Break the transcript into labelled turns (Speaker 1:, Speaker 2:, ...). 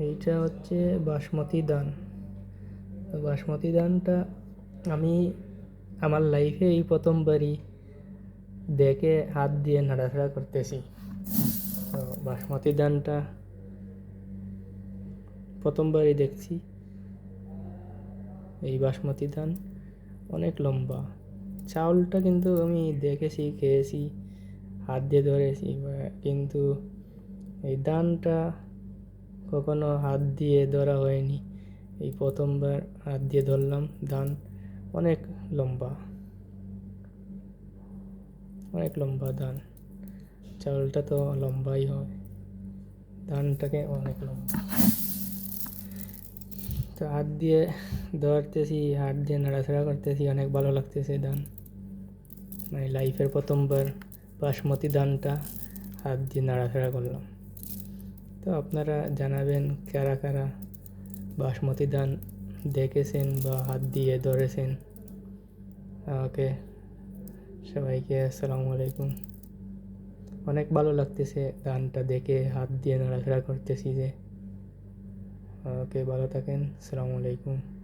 Speaker 1: এইটা হচ্ছে বাসমতি তো বাসমতি ধানটা আমি আমার লাইফে এই প্রথমবারই দেখে হাত দিয়ে নাড়াচাড়া করতেছি। তো বাসমতি ধানটা প্রথমবারই দেখছি। এই বাসমতি ধান অনেক লম্বা। চাউলটা কিন্তু আমি দেখেছি, খেয়েছি, হাত দিয়ে ধরেছি কিন্তু এই ধানটা কখনো হাত দিয়ে ধরা হয়নি। এই প্রথমবার হাত দিয়ে ধরলাম ধান অনেক লম্বা অনেক লম্বা ধান চাউলটা তো লম্বাই হয় ধানটাকে অনেক লম্বা। তো হাত দিয়ে ধরতেছি, হাত দিয়ে নাড়াচাড়া করতেছি, অনেক ভালো লাগতেছে ধান মানে লাইফের প্রথমবার বাসমতি ধানটা হাত দিয়ে নাড়াচাড়া করলাম। তো আপনারা জানাবেন কারা কারা বাসমতি ধান দেখেছেন বা হাত দিয়ে ধরেছেন। ওকে, সবাইকে আসসালামু আলাইকুম। অনেক ভালো লাগতেছে গানটা দেখে, হাত দিয়ে নাড়াফেরা করতেছি যে। ওকে, ভালো থাকেন, আসসালামু আলাইকুম।